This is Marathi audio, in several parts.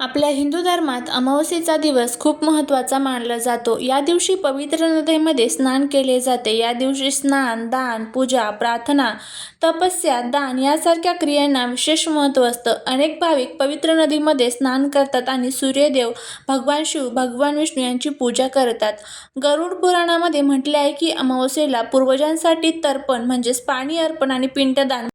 आपल्या हिंदू धर्मात अमावस्येचा दिवस खूप महत्त्वाचा मानला जातो. या दिवशी पवित्र नदीमध्ये स्नान केले जाते. या दिवशी स्नान दान पूजा प्रार्थना तपस्या दान यासारख्या क्रियांना विशेष महत्त्व असतं. अनेक भाविक पवित्र नदीमध्ये स्नान करतात आणि सूर्यदेव भगवान शिव भगवान विष्णू यांची पूजा करतात. गरुड पुराणामध्ये म्हटले आहे की अमावस्येला पूर्वजांसाठी तर्पण म्हणजेच पाणी अर्पण आणि पिंडदान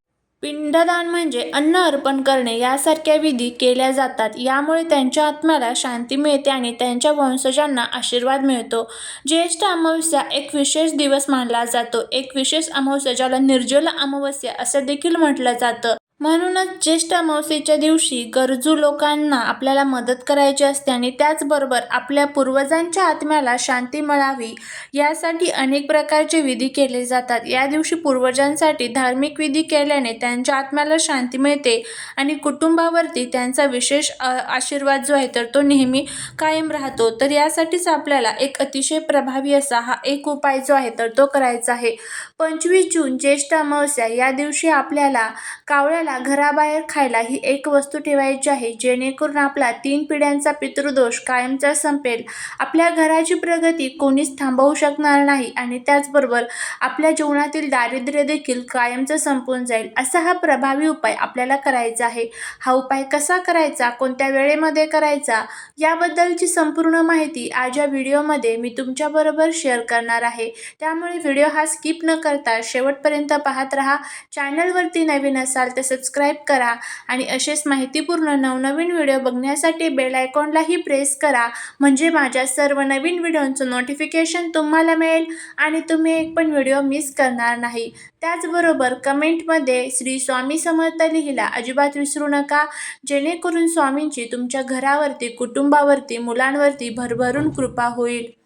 पिंडदान म्हणजे अन्न अर्पण करणे यासारख्या विधी केल्या जातात. यामुळे त्यांच्या आत्म्याला शांती मिळते आणि त्यांच्या वंशजांना आशीर्वाद मिळतो. ज्येष्ठ अमावस्या एक विशेष दिवस मानला जातो. एक विशेष अमावस्या ज्याला निर्जल अमावस्या असं देखील म्हटलं जातं. म्हणूनच ज्येष्ठ अमावस्येच्या दिवशी गरजू लोकांना आपल्याला मदत करायची असते आणि त्याचबरोबर आपल्या पूर्वजांच्या आत्म्याला शांती मिळावी यासाठी अनेक प्रकारचे विधी केले जातात. या दिवशी पूर्वजांसाठी धार्मिक विधी केल्याने त्यांच्या आत्म्याला शांती मिळते आणि कुटुंबावरती त्यांचा विशेष आशीर्वाद जो आहे तर तो नेहमी कायम राहतो. तर यासाठीच आपल्याला एक अतिशय प्रभावी असा हा एक उपाय जो आहे तर तो करायचा आहे. पंचवीस जून ज्येष्ठ अमावस्या या दिवशी आपल्याला कावळ्याला घराबाहेर खायला ही एक वस्तू ठेवायची आहे जेणेकरून आपला तीन पिढ्यांचा पितृदोष कायमचा संपेल. आपल्या घराची प्रगती कोणीच थांबवू शकणार नाही आणि त्याचबरोबर आपल्या जीवनातील दारिद्र्य देखील कायमचं संपून जाईल असा हा प्रभावी उपाय आपल्याला करायचा आहे. हा उपाय कसा करायचा कोणत्या वेळेमध्ये करायचा याबद्दलची संपूर्ण माहिती आज या व्हिडिओमध्ये मी तुमच्याबरोबर शेअर करणार आहे. त्यामुळे व्हिडिओ हा स्किप न करता शेवटपर्यंत पाहत राहा. चॅनलवरती नवीन असाल तर सबस्क्राईब करा आणि असेच माहितीपूर्ण नवनवीन व्हिडिओ बघण्यासाठी बेल आयकॉनलाही प्रेस करा. म्हणजे माझ्या सर्व नवीन व्हिडिओंचं नोटिफिकेशन तुम्हाला मिळेल आणि तुम्ही एक पण व्हिडिओ मिस करणार नाही. त्याचबरोबर कमेंटमध्ये श्री स्वामी समर्थ लिहिला अजिबात विसरू नका. जेणेकरून स्वामींची तुमच्या घरावरती कुटुंबावरती मुलांवरती भरभरून कृपा होईल.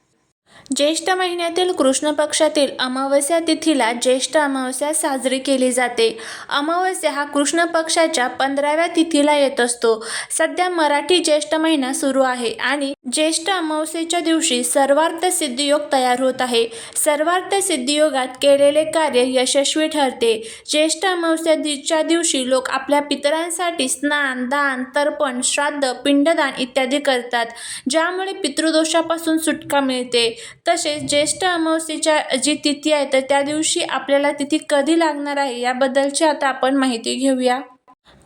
ज्येष्ठ महिन्यातील कृष्ण पक्षातील अमावस्या तिथीला ज्येष्ठ अमावस्या साजरी केली जाते. अमावस्या हा कृष्ण पक्षाच्या पंधराव्या तिथीला येत असतो. सध्या मराठी ज्येष्ठ महिना सुरू आहे आणि ज्येष्ठ अमावस्येच्या दिवशी सर्वार्थ सिद्धियोग तयार होत आहे. सर्वार्थ सिद्धियोगात केलेले कार्य यशस्वी ठरते. ज्येष्ठ अमावस्याच्या दिवशी लोक आपल्या पितरांसाठी स्नान दान तर्पण श्राद्ध पिंडदान इत्यादी करतात. ज्यामुळे पितृदोषापासून सुटका मिळते. तसेच ज्येष्ठ अमावस्येच्या जी तिथी आहे तर त्या दिवशी आपल्याला तिथी कधी लागणार आहे याबद्दलची आता आपण माहिती घेऊया.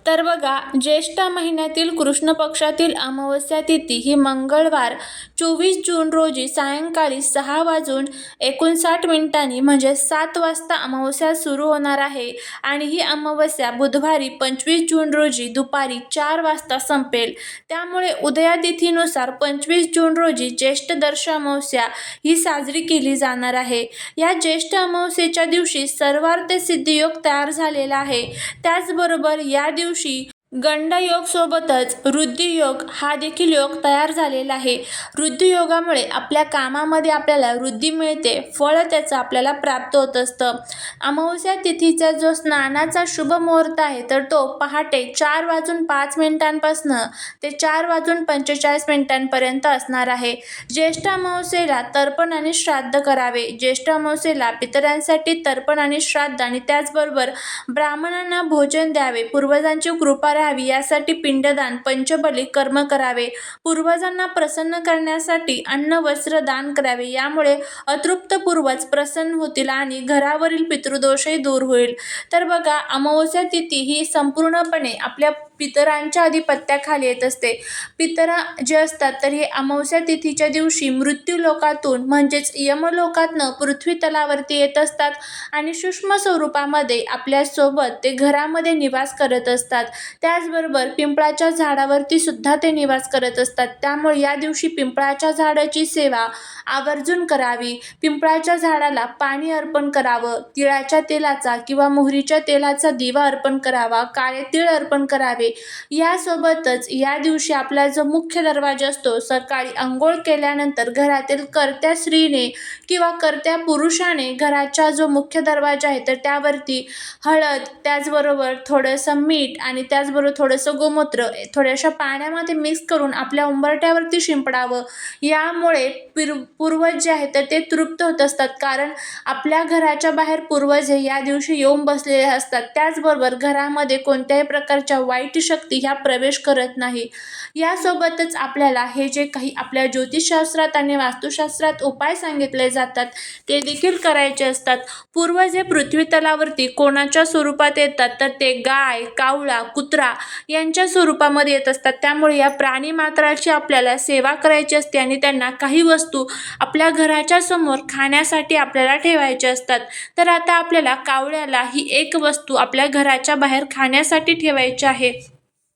तर बघा ज्येष्ठ महिन्यातील कृष्ण पक्षातील अमावस्या तिथी ही मंगळवार चोवीस जून रोजी सायंकाळी सहा वाजून एकोणसाठ मिनिटांनी म्हणजे सात वाजता अमावस्या सुरू होणार आहे. आणि ही अमावस्या बुधवारी पंचवीस जून रोजी दुपारी चार वाजता संपेल. त्यामुळे उदयातिथीनुसार पंचवीस जून रोजी ज्येष्ठ दर्श अमावस्या ही साजरी केली जाणार आहे. या ज्येष्ठ अमावस्येच्या दिवशी सर्वार्थ सिद्धियोग तयार झालेला आहे. त्याचबरोबर या दिवशी she गंडयोग सोबतच वृद्धियोग हा देखील योग तयार झालेला आहे. वृद्धियोगामुळे आपल्या कामामध्ये आपल्याला वृद्धी मिळते फळ त्याचं आपल्याला प्राप्त होत असतं. अमावस्या तिथीचा जो स्नानाचा शुभ मुहूर्त आहे तर तो पहाटे चार वाजून पाच मिनिटांपासनं ते चार वाजून पंचेचाळीस मिनिटांपर्यंत असणार आहे. ज्येष्ठ अमावस्येला तर्पण आणि श्राद्ध करावे. ज्येष्ठ अमावस्येला पितरांसाठी तर्पण आणि श्राद्ध आणि त्याचबरोबर ब्राह्मणांना भोजन द्यावे. पूर्वजांची कृपा राहावी यासाठी पिंडदान पंचबली कर्म करावे. पूर्वजांना प्रसन्न करण्यासाठी अन्न वस्त्र दान करावे. यामुळे अतृप्त पूर्वज प्रसन्न होतील आणि घरावरील पितृदोषही दूर होईल. तर बघा अमावस्या तिथी ही संपूर्णपणे आपल्या पितरांच्या अधिपत्याखाली येत असते. पितरा जे असतात तर हे अमावस्या तिथीच्या दिवशी मृत्यू लोकातून म्हणजेच यमलोकातनं पृथ्वी तलावरती येत असतात आणि सूक्ष्म स्वरूपामध्ये आपल्यासोबत ते घरामध्ये निवास करत असतात. त्याचबरोबर पिंपळाच्या झाडावरती सुद्धा ते निवास करत असतात. त्यामुळे या दिवशी पिंपळाच्या झाडाची सेवा आवर्जून करावी. पिंपळाच्या झाडाला पाणी अर्पण करावं तिळाच्या तेलाचा किंवा मोहरीच्या तेलाचा दिवा अर्पण करावा काळे तीळ अर्पण करावे यासोबतच या दिवशी आपला जो मुख्य दरवाजा असतो सकाळी आंघोळ केल्यानंतर घरातील कर्त्या स्त्रीने किंवा कर्त्या पुरुषाने घराचा जो मुख्य दरवाजा आहे तर त्यावरती हळद त्याचबरोबर थोडंसं मीठ आणि त्याचबरोबर थोडंसं गोमूत्र थोड्याशा पाण्यामध्ये मिक्स करून आपल्या उंबरट्यावरती शिंपडावं. यामुळे पिर पूर्वज जे आहेत तर ते तृप्त होत असतात. कारण आपल्या घराच्या बाहेर पूर्वज हे या दिवशी येऊन बसलेले असतात. त्याचबरोबर घरामध्ये कोणत्याही प्रकारच्या वाईट शक्ती ह्या प्रवेश करत नाही. यासोबतच आपल्याला हे जे काही आपल्या ज्योतिषशास्त्रात आणि वास्तुशास्त्रात उपाय सांगितले जातात ते देखील करायचे असतात. पूर्व जे पृथ्वी तलावरती कोणाच्या स्वरूपात येतात तर ते गाय कावळा कुत्रा यांच्या स्वरूपामध्ये येत असतात. त्यामुळे या प्राणी मात्राची आपल्याला सेवा करायची असते आणि त्यांना काही वस्तू आपल्या घराच्या समोर खाण्यासाठी आपल्याला ठेवायचे असतात. तर आता आपल्याला कावळ्याला ही एक वस्तू आपल्या घराच्या बाहेर खाण्यासाठी ठेवायची आहे.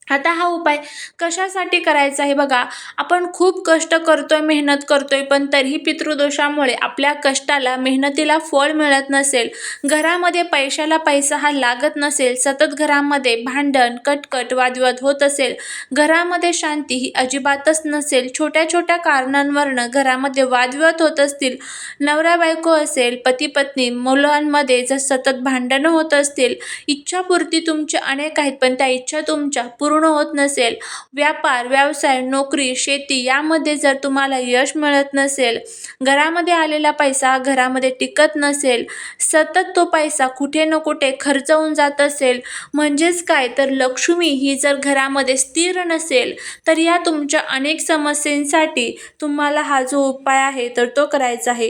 आता हा उपाय कशासाठी करायचा आहे बघा आपण खूप कष्ट करतोय मेहनत करतोय पण तरीही पितृदोषामुळे आपल्या कष्टाला मेहनतीला फळ मिळत नसेल घरामध्ये पैशाला पैसा हा लागत नसेल सतत घरामध्ये भांडण कटकट वादविवाद होत असेल घरामध्ये शांती ही अजिबातच नसेल छोट्या छोट्या कारणांवरनं घरामध्ये वादविवाद होत असतील नवरा बायको असेल पती पत्नी मुलांमध्ये जर सतत भांडणं होत असतील इच्छापूर्ती तुमच्या अनेक आहेत पण त्या इच्छा तुमच्या पूर्ण पूर्ण होत नसेल. व्यापार व्यवसाय नोकरी शेती यामध्ये जर तुम्हाला यश मिळत नसेल घरामध्ये आलेला पैसा घरामध्ये टिकत नसेल सतत तो पैसा कुठे न कुठे खर्च होऊन जात असेल म्हणजेच काय? तर लक्ष्मी ही जर घरामध्ये स्थिर नसेल तर या तुमच्या अनेक समस्यांसाठी तुम्हाला हा जो उपाय आहे तर तो करायचा आहे.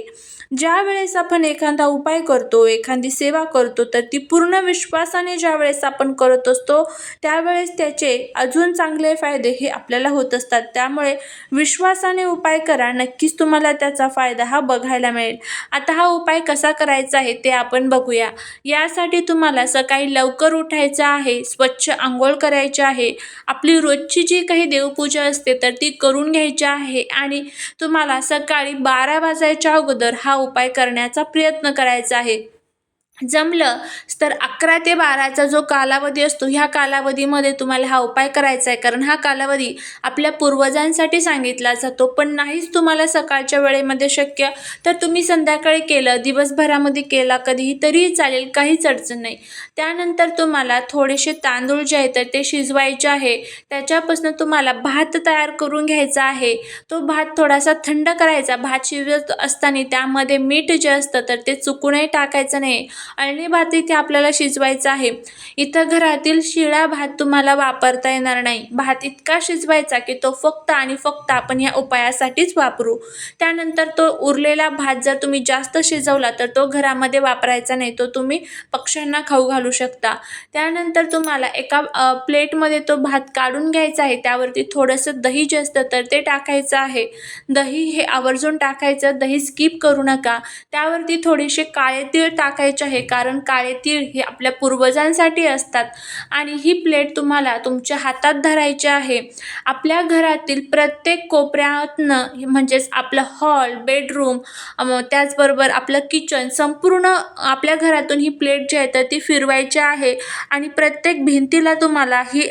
ज्या वेळेस आपण एखादा उपाय करतो एखादी सेवा करतो तर ती पूर्ण विश्वासाने ज्या वेळेस आपण करत असतो त्यावेळेस त्याचे अजून चांगले फायदे हे आपल्याला होत असतात. त्यामुळे विश्वासाने उपाय करा. नक्कीच तुम्हाला त्याचा फायदा हा बघायला मिळेल. आता हा उपाय कसा करायचा आहे ते आपण बघूया. यासाठी तुम्हाला सकाळी लवकर उठायचं आहे स्वच्छ आंघोळ करायची आहे आपली रोजची जी काही देवपूजा असते तर ती करून घ्यायची आहे आणि तुम्हाला सकाळी बारा वाजायच्या अगोदर हा उपाय करण्याचा प्रयत्न करायचा आहे. जमलं तर अकरा ते बाराचा जो कालावधी असतो ह्या कालावधीमध्ये तुम्हाला हा उपाय करायचा आहे कारण हा कालावधी आपल्या पूर्वजांसाठी सांगितला जातो पण नाहीच तुम्हाला सकाळच्या वेळेमध्ये शक्य. तर तुम्ही संध्याकाळी केलं दिवसभरामध्ये केला कधीही तरीही चालेल काहीच अडचण नाही. त्यानंतर तुम्हाला थोडेसे तांदूळ जे आहेत तर ते शिजवायचे आहे. त्याच्यापासून तुम्हाला भात तयार करून घ्यायचा आहे. तो भात थोडासा थंड करायचा. भात शिजत असताना त्यामध्ये मीठ जे असतं तर ते चुकूनही टाकायचं नाही. अळणी भात इथे आपल्याला शिजवायचा आहे. इथं घरातील शिळा भात तुम्हाला वापरता येणार नाही. भात इतका शिजवायचा की तो फक्त आणि फक्त आपण या उपायासाठीच वापरू. त्यानंतर तो उरलेला भात जर तुम्ही जास्त शिजवला तर तो घरामध्ये वापरायचा नाही. तो तुम्ही पक्ष्यांना खाऊ घालू शकता. त्यानंतर तुम्हाला एका प्लेटमध्ये तो भात काढून घ्यायचा आहे. त्यावरती थोडंसं दही जे असतं तर ते टाकायचं आहे. दही हे आवर्जून टाकायचं. दही स्किप करू नका. त्यावरती थोडेसे काळे तीळ टाकायचे आहे. कारण काळे तीळ हे आपल्या पूर्वजांसाठी असतात. आणि ही प्लेट तुम्हाला तुमच्या हातात धरायची आहे. आपल्या घरातील प्रत्येक कोपऱ्यातनं म्हणजेच आपलं हॉल बेडरूम त्याचबरोबर आपलं किचन संपूर्ण आपल्या घरातून ही प्लेट जी आहे तर ती फिरवायची आहे. आणि प्रत्येक भिंतीला तुम्हाला ही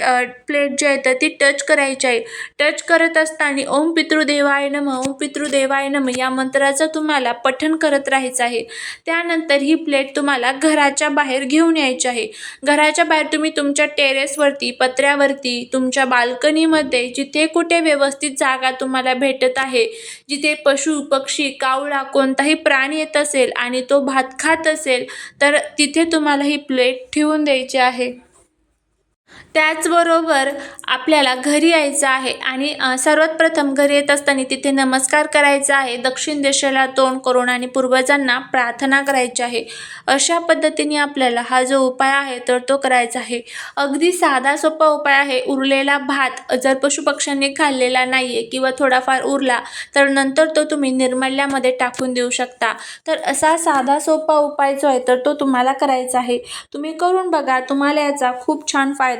प्लेट जी आहे तर ती टच करायची आहे. टच करत असताना ओम पितृदेवाय नम ओम पितृदेवाय नम या मंत्राचं तुम्हाला पठण करत राहायचं आहे. त्यानंतर ही प्लेट तुम्हाला घराच्या बाहेर घेऊन यायचे आहे. घराच्या बाहेर तुम्ही तुमच्या टेरेसवरती पत्र्यावरती तुमच्या बाल्कनीमध्ये जिथे कुठे व्यवस्थित जागा तुम्हाला भेटत आहे जिथे पशु पक्षी कावळा कोणताही प्राणी येत असेल आणि तो भात खात असेल तर तिथे तुम्हाला ही प्लेट ठेवून द्यायची आहे. त्याचबरोबर आपल्याला घरी यायचं आहे आणि सर्वात प्रथम घरी येत असताना तिथे नमस्कार करायचा आहे. दक्षिण दिशेला तोंड करून आणि पूर्वजांना प्रार्थना करायची आहे. अशा पद्धतीने आपल्याला हा जो उपाय आहे तर तो करायचा आहे. अगदी साधा सोपा उपाय आहे. उरलेला भात जर पशुपक्ष्यांनी खाल्लेला नाही आहे किंवा थोडाफार उरला तर नंतर तो तुम्ही निर्मल्यामध्ये टाकून देऊ शकता. तर असा साधा सोपा उपाय जो आहे तर तो तुम्हाला करायचा आहे. तुम्ही करून बघा तुम्हाला याचा खूप छान फायदा